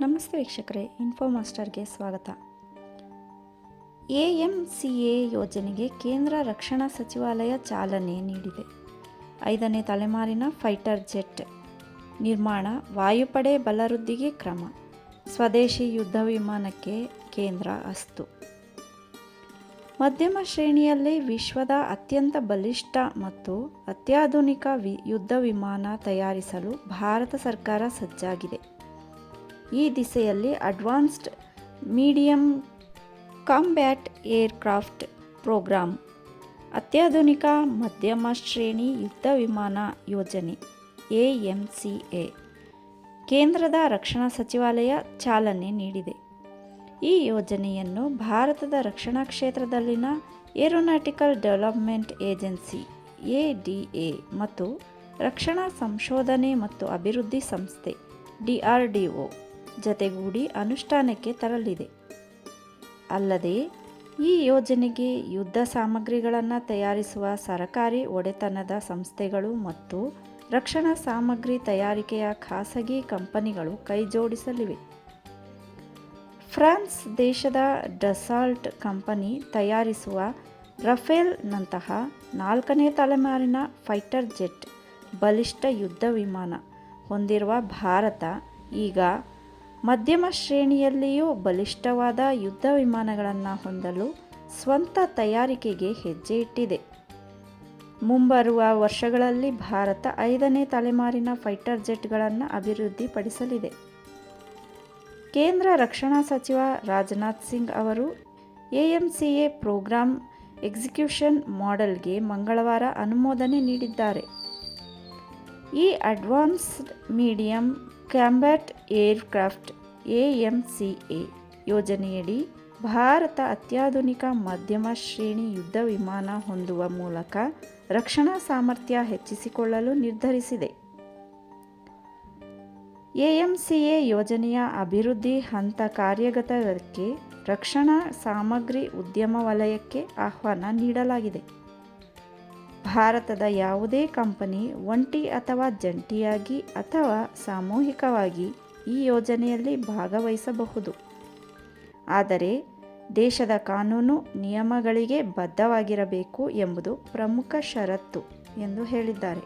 ನಮಸ್ತೆ ವೀಕ್ಷಕರೇ ಇನ್ಫೋ ಮಾಸ್ಟರ್ಗೆ ಸ್ವಾಗತ. ಎ ಎಂ ಸಿ ಎ ಯೋಜನೆಗೆ ಕೇಂದ್ರ ರಕ್ಷಣಾ ಸಚಿವಾಲಯ ಚಾಲನೆ ನೀಡಿದೆ. ಐದನೇ ತಲೆಮಾರಿನ ಫೈಟರ್ ಜೆಟ್ ನಿರ್ಮಾಣ, ವಾಯುಪಡೆ ಬಲವೃದ್ಧಿಗೆ ಕ್ರಮ, ಸ್ವದೇಶಿ ಯುದ್ಧ ವಿಮಾನಕ್ಕೆ ಕೇಂದ್ರ ಅಸ್ತು. ಮಧ್ಯಮ ಶ್ರೇಣಿಯಲ್ಲಿ ವಿಶ್ವದ ಅತ್ಯಂತ ಬಲಿಷ್ಠ ಮತ್ತು ಅತ್ಯಾಧುನಿಕ ವಿ, ಯುದ್ಧ ವಿಮಾನ ತಯಾರಿಸಲು ಭಾರತ ಸರ್ಕಾರ ಸಜ್ಜಾಗಿದೆ. ಈ ದಿಸೆಯಲ್ಲಿ advanced medium combat aircraft program, ಅತ್ಯಾಧುನಿಕ ಮಧ್ಯಮ ಶ್ರೇಣಿ ಯುದ್ಧ ವಿಮಾನ ಯೋಜನೆ ಎ ಎಂ ಸಿ ಎ ಕೇಂದ್ರದ ರಕ್ಷಣಾ ಸಚಿವಾಲಯ ಚಾಲನೆ ನೀಡಿದೆ. ಈ ಯೋಜನೆಯನ್ನು ಭಾರತದ ರಕ್ಷಣಾ ಕ್ಷೇತ್ರದಲ್ಲಿನ aeronautical development agency A D A ಮತ್ತು ರಕ್ಷಣಾ ಸಂಶೋಧನೆ ಮತ್ತು ಅಭಿವೃದ್ಧಿ ಸಂಸ್ಥೆ, ಡಿಆರ್ಡಿಒ ಜತೆಗೂಡಿ ಅನುಷ್ಠಾನಕ್ಕೆ ತರಲಿದೆ. ಅಲ್ಲದೆ, ಈ ಯೋಜನೆಗೆ ಯುದ್ಧ ಸಾಮಗ್ರಿಗಳನ್ನು ತಯಾರಿಸುವ ಸರಕಾರಿ ಒಡೆತನದ ಸಂಸ್ಥೆಗಳು ಮತ್ತು ರಕ್ಷಣಾ ಸಾಮಗ್ರಿ ತಯಾರಿಕೆಯ ಖಾಸಗಿ ಕಂಪನಿಗಳು ಕೈಜೋಡಿಸಲಿವೆ. ಫ್ರಾನ್ಸ್ ದೇಶದ ಡಸಾಲ್ಟ್ ಕಂಪನಿ ತಯಾರಿಸುವ ರಫೇಲ್ನಂತಹ ನಾಲ್ಕನೇ ತಲೆಮಾರಿನ ಫೈಟರ್ ಜೆಟ್ ಬಲಿಷ್ಠ ಯುದ್ಧ ವಿಮಾನ ಹೊಂದಿರುವ ಭಾರತ ಈಗ ಮಧ್ಯಮ ಶ್ರೇಣಿಯಲ್ಲಿಯೂ ಬಲಿಷ್ಠವಾದ ಯುದ್ಧ ವಿಮಾನಗಳನ್ನು ಹೊಂದಲು ಸ್ವಂತ ತಯಾರಿಕೆಗೆ ಹೆಜ್ಜೆ ಇಟ್ಟಿದೆ. ಮುಂಬರುವ ವರ್ಷಗಳಲ್ಲಿ ಭಾರತ ಐದನೇ ತಲೆಮಾರಿನ ಫೈಟರ್ ಜೆಟ್ಗಳನ್ನು ಅಭಿವೃದ್ಧಿಪಡಿಸಲಿದೆ. ಕೇಂದ್ರ ರಕ್ಷಣಾ ಸಚಿವ ರಾಜನಾಥ್ ಸಿಂಗ್ ಅವರು ಎಎಂಸಿಎ ಪ್ರೋಗ್ರಾಂ ಎಕ್ಸಿಕ್ಯೂಷನ್ ಮಾಡೆಲ್ಗೆ ಮಂಗಳವಾರ ಅನುಮೋದನೆ ನೀಡಿದ್ದಾರೆ. ಈ advanced medium combat aircraft A M C A ಯೋಜನೆಯಡಿ ಭಾರತ ಅತ್ಯಾಧುನಿಕ ಮಧ್ಯಮ ಶ್ರೇಣಿ ಯುದ್ಧ ವಿಮಾನ ಹೊಂದುವ ಮೂಲಕ ರಕ್ಷಣಾ ಸಾಮರ್ಥ್ಯ ಹೆಚ್ಚಿಸಿಕೊಳ್ಳಲು ನಿರ್ಧರಿಸಿದೆ. ಎಎಂಸಿಎ ಯೋಜನೆಯ ಅಭಿವೃದ್ಧಿ ಹಂತ ಕಾರ್ಯಗತಕ್ಕೆ ರಕ್ಷಣಾ ಸಾಮಗ್ರಿ ಉದ್ಯಮ ವಲಯಕ್ಕೆ ಆಹ್ವಾನ ನೀಡಲಾಗಿದೆ. ಭಾರತದ ಯಾವುದೇ ಕಂಪನಿ ಒಂಟಿ ಅಥವಾ ಜಂಟಿಯಾಗಿ ಅಥವಾ ಸಾಮೂಹಿಕವಾಗಿ ಈ ಯೋಜನೆಯಲ್ಲಿ ಭಾಗವಹಿಸಬಹುದು. ಆದರೆ ದೇಶದ ಕಾನೂನು ನಿಯಮಗಳಿಗೆ ಬದ್ಧವಾಗಿರಬೇಕು ಎಂಬುದು ಪ್ರಮುಖ ಷರತ್ತು ಎಂದು ಹೇಳಿದ್ದಾರೆ.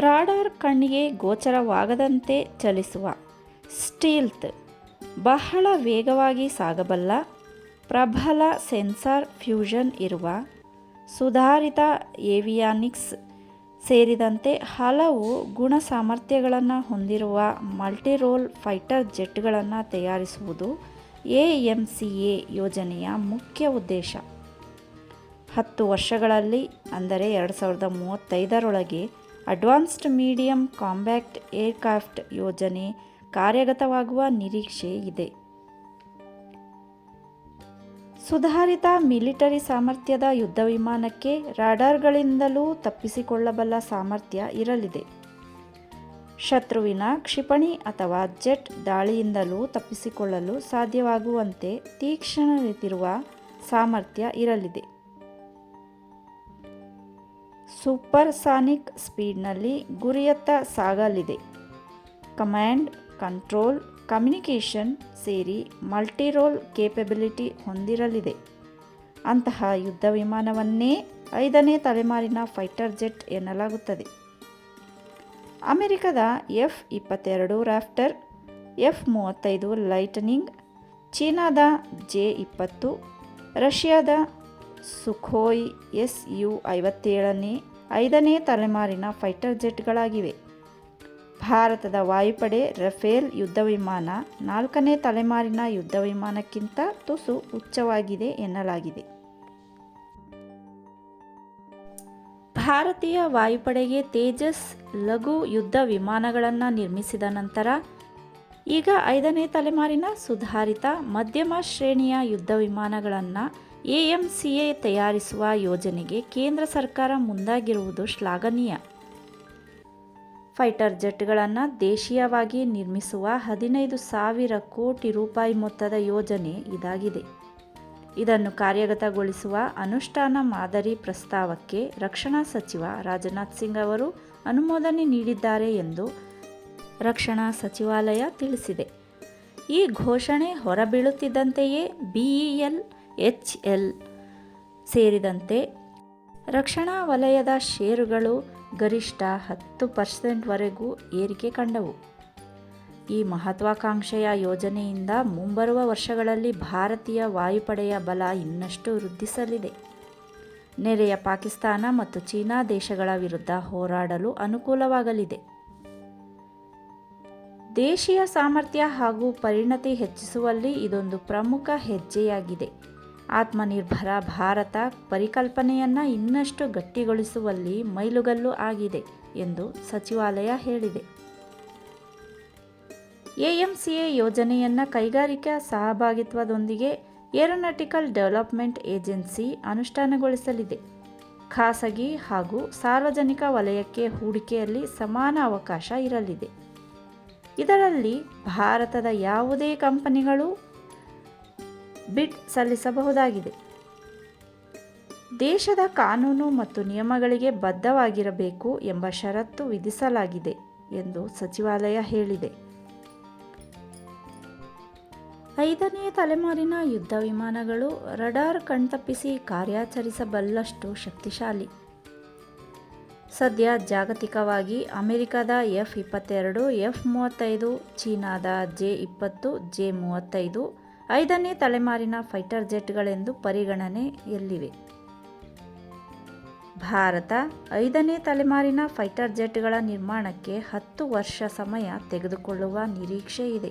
ರಾಡಾರ್ ಕಣ್ಣಿಗೆ ಗೋಚರವಾಗದಂತೆ ಚಲಿಸುವ ಸ್ಟೀಲ್ತ್ ಬಹಳ ವೇಗವಾಗಿ ಸಾಗಬಲ್ಲ ಪ್ರಬಲ ಸೆನ್ಸಾರ್ ಫ್ಯೂಷನ್ ಇರುವ ಸುಧಾರಿತ ಏವಿಯಾನಿಕ್ಸ್ ಸೇರಿದಂತೆ ಹಲವು ಗುಣ ಸಾಮರ್ಥ್ಯಗಳನ್ನು ಹೊಂದಿರುವ ಮಲ್ಟಿರೋಲ್ ಫೈಟರ್ ಜೆಟ್ಗಳನ್ನು ತಯಾರಿಸುವುದು ಎ ಎಂ ಸಿ ಎ ಯೋಜನೆಯ ಮುಖ್ಯ ಉದ್ದೇಶ. ಹತ್ತು ವರ್ಷಗಳಲ್ಲಿ, ಅಂದರೆ ಎರಡು ಸಾವಿರದ ಮೂವತ್ತೈದರೊಳಗೆ ಅಡ್ವಾನ್ಸ್ಡ್ ಮೀಡಿಯಂ ಕಾಂಬ್ಯಾಕ್ಟ್ ಏರ್ಕ್ರಾಫ್ಟ್ ಯೋಜನೆ ಕಾರ್ಯಗತವಾಗುವ ನಿರೀಕ್ಷೆ ಇದೆ. ಸುಧಾರಿತ ಮಿಲಿಟರಿ ಸಾಮರ್ಥ್ಯದ ಯುದ್ಧ ವಿಮಾನಕ್ಕೆ ರಾಡಾರ್ಗಳಿಂದಲೂ ತಪ್ಪಿಸಿಕೊಳ್ಳಬಲ್ಲ ಸಾಮರ್ಥ್ಯ ಇರಲಿದೆ. ಶತ್ರುವಿನ ಕ್ಷಿಪಣಿ ಅಥವಾ ಜೆಟ್ ದಾಳಿಯಿಂದಲೂ ತಪ್ಪಿಸಿಕೊಳ್ಳಲು ಸಾಧ್ಯವಾಗುವಂತೆ ತೀಕ್ಷ್ಣವಿರುವ ಸಾಮರ್ಥ್ಯ ಇರಲಿದೆ. ಸೂಪರ್ಸಾನಿಕ್ ಸ್ಪೀಡ್ನಲ್ಲಿ ಗುರಿಯತ್ತ ಸಾಗಲಿದೆ. ಕಮ್ಯಾಂಡ್, ಕಂಟ್ರೋಲ್ ಕಮ್ಯುನಿಕೇಷನ್ ಸೇರಿ ಮಲ್ಟಿರೋಲ್ ಕೇಪಬಿಲಿಟಿ ಹೊಂದಿರಲಿದೆ. ಅಂತಹ ಯುದ್ಧ ವಿಮಾನವನ್ನೇ ಐದನೇ ತಲೆಮಾರಿನ ಫೈಟರ್ ಜೆಟ್ ಎನ್ನಲಾಗುತ್ತದೆ. ಅಮೆರಿಕದ ಎಫ್ ಇಪ್ಪತ್ತೆರಡು ರಾಫ್ಟರ್, ಎಫ್ ಮೂವತ್ತೈದು ಲೈಟನಿಂಗ್, ಚೀನಾದ ಜೆ ಇಪ್ಪತ್ತು, ರಷ್ಯಾದ ಸುಖೋಯ್ ಎಸ್ ಯು ಐವತ್ತೇಳನೇ ಐದನೇ ತಲೆಮಾರಿನ ಫೈಟರ್ ಜೆಟ್ಗಳಾಗಿವೆ. ಭಾರತದ ವಾಯುಪಡೆ ರಫೇಲ್ ಯುದ್ಧ ವಿಮಾನ ನಾಲ್ಕನೇ ತಲೆಮಾರಿನ ಯುದ್ಧ ವಿಮಾನಕ್ಕಿಂತ ತುಸು ಉಚ್ಚವಾಗಿದೆ ಎನ್ನಲಾಗಿದೆ. ಭಾರತೀಯ ವಾಯುಪಡೆಗೆ ತೇಜಸ್ ಲಘು ಯುದ್ಧ ವಿಮಾನಗಳನ್ನು ನಿರ್ಮಿಸಿದ ನಂತರ ಈಗ ಐದನೇ ತಲೆಮಾರಿನ ಸುಧಾರಿತ ಮಧ್ಯಮ ಶ್ರೇಣಿಯ ಯುದ್ಧ ವಿಮಾನಗಳನ್ನು ಎಎಂಸಿಎ ತಯಾರಿಸುವ ಯೋಜನೆಗೆ ಕೇಂದ್ರ ಸರ್ಕಾರ ಮುಂದಾಗಿರುವುದು ಶ್ಲಾಘನೀಯ. ಫೈಟರ್ ಜೆಟ್ಗಳನ್ನು ದೇಶೀಯವಾಗಿ ನಿರ್ಮಿಸುವ ಹದಿನೈದು ಸಾವಿರ ಕೋಟಿ ರೂಪಾಯಿ ಮೊತ್ತದ ಯೋಜನೆ ಇದಾಗಿದೆ. ಇದನ್ನು ಕಾರ್ಯಗತಗೊಳಿಸುವ ಅನುಷ್ಠಾನ ಮಾದರಿ ಪ್ರಸ್ತಾವಕ್ಕೆ ರಕ್ಷಣಾ ಸಚಿವ ರಾಜನಾಥ್ ಸಿಂಗ್ ಅವರು ಅನುಮೋದನೆ ನೀಡಿದ್ದಾರೆ ಎಂದು ರಕ್ಷಣಾ ಸಚಿವಾಲಯ ತಿಳಿಸಿದೆ. ಈ ಘೋಷಣೆ ಹೊರಬೀಳುತ್ತಿದ್ದಂತೆಯೇ ಬಿಇಎಲ್ ಎಚ್ ಎಲ್ ಸೇರಿದಂತೆ ರಕ್ಷಣಾ ವಲಯದ ಷೇರುಗಳು ಗರಿಷ್ಠ ಹತ್ತು ಪರ್ಸೆಂಟ್ವರೆಗೂ ಏರಿಕೆ ಕಂಡವು. ಈ ಮಹತ್ವಾಕಾಂಕ್ಷೆಯ ಯೋಜನೆಯಿಂದ ಮುಂಬರುವ ವರ್ಷಗಳಲ್ಲಿ ಭಾರತೀಯ ವಾಯುಪಡೆಯ ಬಲ ಇನ್ನಷ್ಟು ವೃದ್ಧಿಸಲಿದೆ. ನೆರೆಯ ಪಾಕಿಸ್ತಾನ ಮತ್ತು ಚೀನಾ ದೇಶಗಳ ವಿರುದ್ಧ ಹೋರಾಡಲು ಅನುಕೂಲವಾಗಲಿದೆ. ದೇಶೀಯ ಸಾಮರ್ಥ್ಯ ಹಾಗೂ ಪರಿಣತಿ ಹೆಚ್ಚಿಸುವಲ್ಲಿ ಇದೊಂದು ಪ್ರಮುಖ ಹೆಜ್ಜೆಯಾಗಿದೆ. ಆತ್ಮನಿರ್ಭರ ಭಾರತ ಪರಿಕಲ್ಪನೆಯನ್ನು ಇನ್ನಷ್ಟು ಗಟ್ಟಿಗೊಳಿಸುವಲ್ಲಿ ಮೈಲುಗಲ್ಲು ಆಗಿದೆ ಎಂದು ಸಚಿವಾಲಯ ಹೇಳಿದೆ. ಎಎಂಸಿಎ ಯೋಜನೆಯನ್ನು ಕೈಗಾರಿಕಾ ಸಹಭಾಗಿತ್ವದೊಂದಿಗೆ ಏರೋನಾಟಿಕಲ್ ಡೆವಲಪ್ಮೆಂಟ್ ಏಜೆನ್ಸಿ ಅನುಷ್ಠಾನಗೊಳಿಸಲಿದೆ. ಖಾಸಗಿ ಹಾಗೂ ಸಾರ್ವಜನಿಕ ವಲಯಕ್ಕೆ ಹೂಡಿಕೆಯಲ್ಲಿ ಸಮಾನ ಅವಕಾಶ ಇರಲಿದೆ. ಇದರಲ್ಲಿ ಭಾರತದ ಯಾವುದೇ ಕಂಪನಿಗಳು ಬಿಡ್ ಸಲ್ಲಿಸಬಹುದಾಗಿದೆ. ದೇಶದ ಕಾನೂನು ಮತ್ತು ನಿಯಮಗಳಿಗೆ ಬದ್ಧವಾಗಿರಬೇಕು ಎಂಬ ಷರತ್ತು ವಿಧಿಸಲಾಗಿದೆ ಎಂದು ಸಚಿವಾಲಯ ಹೇಳಿದೆ. ಐದನೇ ತಲೆಮಾರಿನ ಯುದ್ಧ ವಿಮಾನಗಳು ರಡಾರ್ ಕಣ್ತಪ್ಪಿಸಿ ಕಾರ್ಯಾಚರಿಸಬಲ್ಲಷ್ಟು ಶಕ್ತಿಶಾಲಿ. ಸದ್ಯ ಜಾಗತಿಕವಾಗಿ ಅಮೆರಿಕದ ಎಫ್ ಇಪ್ಪತ್ತೆರಡು, ಎಫ್ ಮೂವತ್ತೈದು, ಚೀನಾದ ಜೆ ಇಪ್ಪತ್ತು, ಜೆ ಮೂವತ್ತೈದು ಐದನೇ ತಲೆಮಾರಿನ ಫೈಟರ್ ಜೆಟ್ಗಳೆಂದು ಪರಿಗಣನೆಯಲ್ಲಿವೆ ಭಾರತ ಐದನೇ ತಲೆಮಾರಿನ ಫೈಟರ್ ಜೆಟ್ಗಳ ನಿರ್ಮಾಣಕ್ಕೆ ಹತ್ತು ವರ್ಷ ಸಮಯ ತೆಗೆದುಕೊಳ್ಳುವ ನಿರೀಕ್ಷೆ ಇದೆ